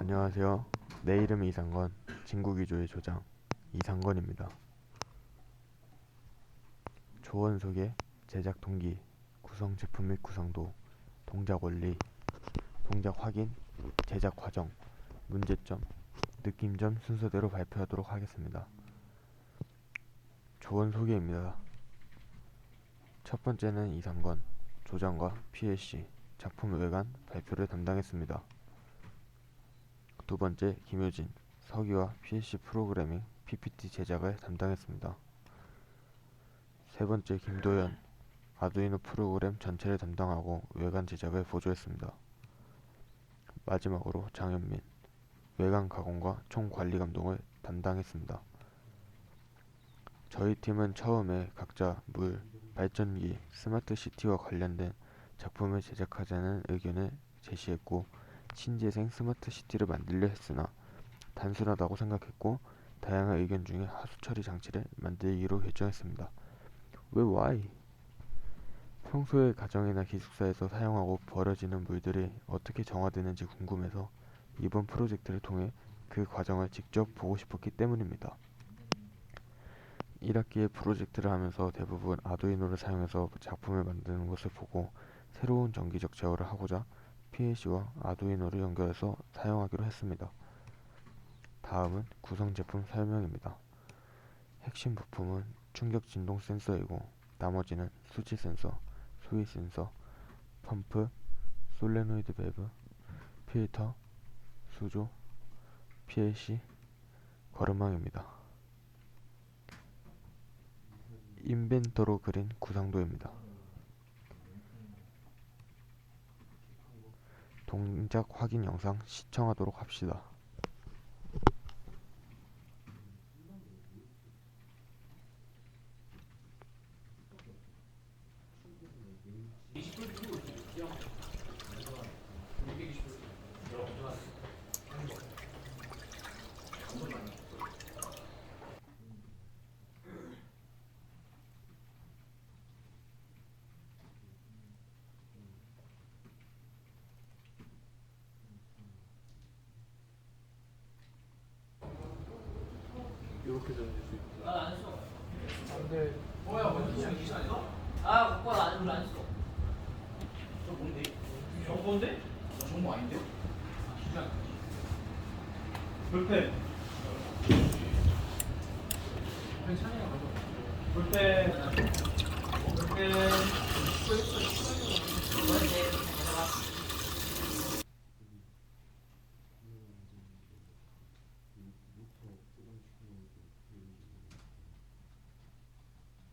안녕하세요. 내 이름 이상건, 진국이조의 조장 이상건입니다. 조언 소개, 제작 동기, 구성 제품 및 구성도, 동작 원리, 동작 확인, 제작 과정, 문제점, 느낌점 순서대로 발표하도록 하겠습니다. 조언 소개입니다. 첫 번째는 이상건, 조장과 PLC, 작품 외관 발표를 담당했습니다. 두 번째 김효진 서기와 PLC 프로그래밍 PPT 제작을 담당했습니다. 세 번째 김도현 아두이노 프로그램 전체를 담당하고 외관 제작을 보조했습니다. 마지막으로 장현민 외관 가공과 총 관리 감독을 담당했습니다. 저희 팀은 처음에 각자 물, 발전기, 스마트 시티와 관련된 작품을 제작하자는 의견을 제시했고 신재생 스마트 시티를 만들려 했으나 단순하다고 생각했고 다양한 의견 중에 하수 처리 장치를 만들기로 결정했습니다. 왜 why? 평소에 가정이나 기숙사에서 사용하고 버려지는 물들이 어떻게 정화되는지 궁금해서 이번 프로젝트를 통해 그 과정을 직접 보고 싶었기 때문입니다. 1학기에 프로젝트를 하면서 대부분 아두이노를 사용해서 작품을 만드는 것을 보고 새로운 전기적 제어를 하고자 PLC와 아두이노를 연결해서 사용하기로 했습니다. 다음은 구성 제품 설명입니다. 핵심 부품은 충격 진동 센서이고 나머지는 수치 센서, 수위 센서, 펌프, 솔레노이드 밸브, 필터, 수조, PLC, 거름망입니다. 인벤터로 그린 구상도입니다. 동작 확인 영상 시청하도록 합시다. 이렇게 전해질 수 있고. 나안 했어. 근데 뭐야, 시작 이시 아니야? 아, 그거 안, 우리 안 했어. 저 뭔데? 정보인데? 저 정보 아닌데? 불펜. 괜찮아요. 불펜. 불펜.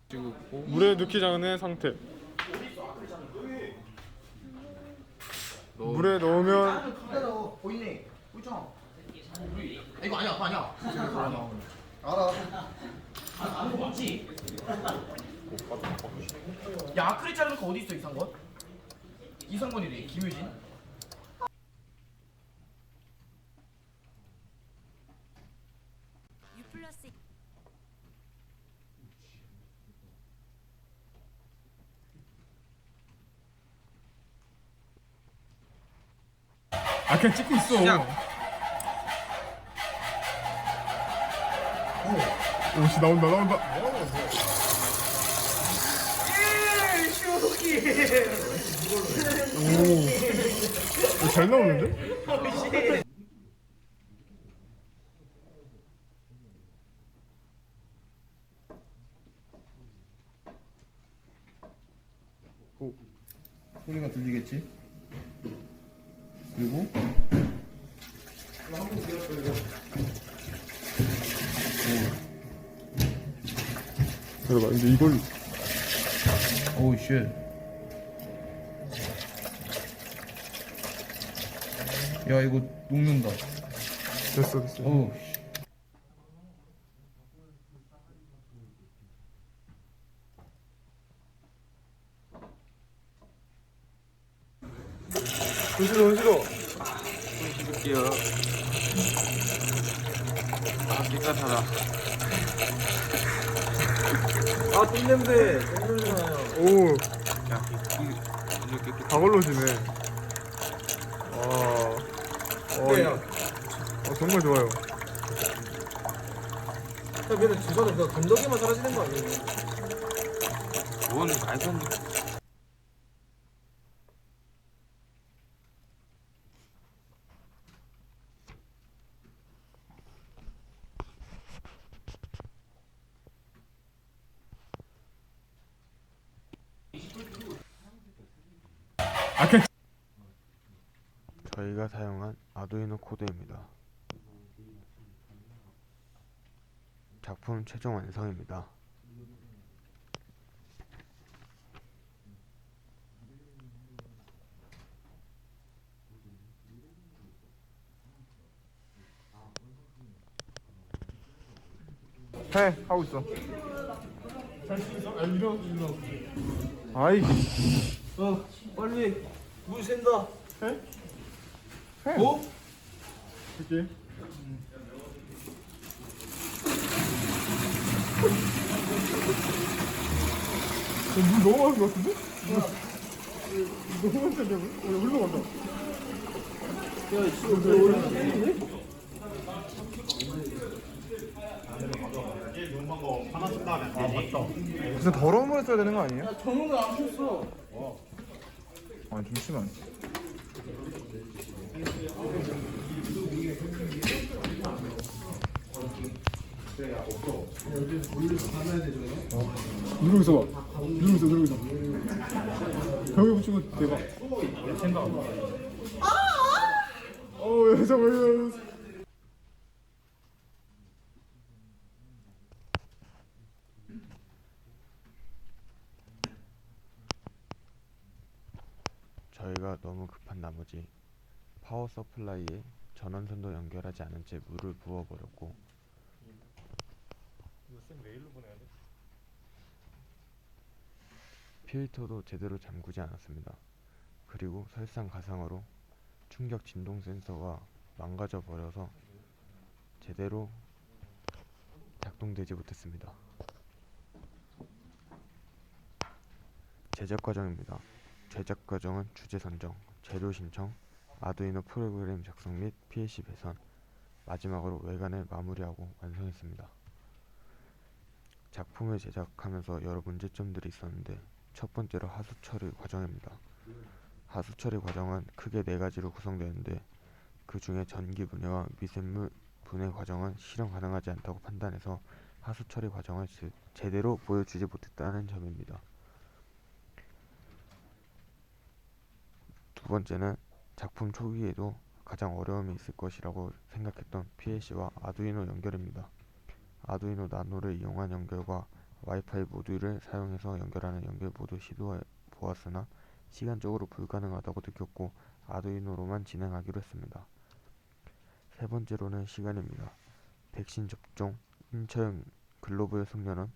지금 물에 넣기 전의 상태. 물에 넣으면 보이네. 이거 아니야, 그거 아니야. 알아. 아, 거 맞지? 야, 아크릴 자르는 거 어디 있어, 이상건? 이상건이래, 김유진. U 플러스 아 그냥 찍고 있어. 오, 오씨 나온다 나온다. 오, 오, 잘 나오는데? 오, 소리가 들리겠지? 그리고 잠깐만 근데 이걸 오우 쉣. 야 이거 녹는다. 됐어 됐어. 어우. 은실어 은실어. 볼게요. 아, 깨끗하다. 아 똥냄새. 오, 야, 이, 이, 이렇게 깨끗. 다 걸러지네. 와. 어, 야, 정말 좋아요. 야, 근데 죄송한데 그 건더기만 사라지는 거 아니에요? 뭔 말도 안 돼. 아, 괜 저희가 사용한 아두이노 코드입니다. 작품 최종 완성입니다. 해 하고 있어. 아일 어. 어, 빨리 물 샌다. 해? 어? 이렇게. 물 너무 많은 것 같은데? 너무 많은데? 어, 흘러간다. 야, 지금 왜 오래 무슨 더러운 물에 써야 되는 거 아니에요? 야, 정우가 안 폈어. 아, 좀 심한. 누르고 있어 봐. 누르고 있어, 누르고 있어. 벽에 붙이고 대박. 어, 왜 저거 왜 저희가 너무 급한 나머지 파워 서플라이에 전원선도 연결하지 않은 채 물을 부어버렸고 필터도 제대로 잠그지 않았습니다. 그리고 설상가상으로 충격 진동 센서가 망가져 버려서 제대로 작동되지 못했습니다. 제작 과정입니다. 제작 과정은 주제 선정, 재료 신청, 아두이노 프로그램 작성 및 PLC 배선, 마지막으로 외관을 마무리하고 완성했습니다. 작품을 제작하면서 여러 문제점들이 있었는데 첫 번째로 하수 처리 과정입니다. 하수 처리 과정은 크게 네 가지로 구성되는데 그 중에 전기 분해와 미생물 분해 과정은 실현 가능하지 않다고 판단해서 하수 처리 과정을 제- 제대로 보여주지 못했다는 점입니다. 두 번째는 작품 초기에도 가장 어려움이 있을 것이라고 생각했던 PLC와 아두이노 연결입니다. 아두이노 나노를 이용한 연결과 와이파이 모듈을 사용해서 연결하는 연결 모두 시도해 보았으나 시간적으로 불가능하다고 느꼈고 아두이노로만 진행하기로 했습니다. 세 번째로는 시간입니다. 백신 접종, 인처형 글로벌 숙련은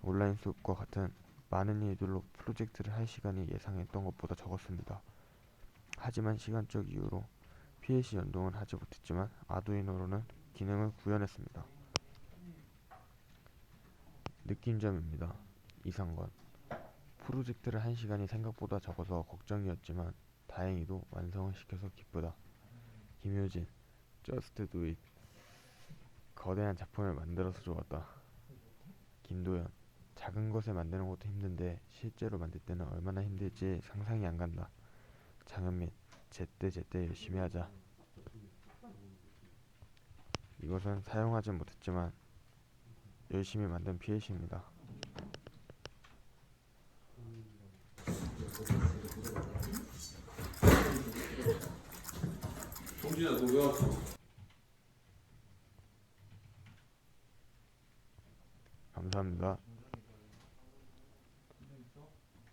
온라인 수업과 같은 많은 일들로 프로젝트를 할 시간이 예상했던 것보다 적었습니다. 하지만 시간적 이유로 PLC 연동은 하지 못했지만 아두이노로는 기능을 구현했습니다. 느낀 점입니다. 이상건 프로젝트를 한 시간이 생각보다 적어서 걱정이었지만 다행히도 완성을 시켜서 기쁘다. 김효진 Just Do It 거대한 작품을 만들어서 좋았다. 김도연 작은 것을 만드는 것도 힘든데 실제로 만들 때는 얼마나 힘들지 상상이 안 간다. 장현민 제때 제때 열심히 하자. 이것은 사용하지 못했지만 열심히 만든 PLC입니다. 동진아, 너왜 왔어?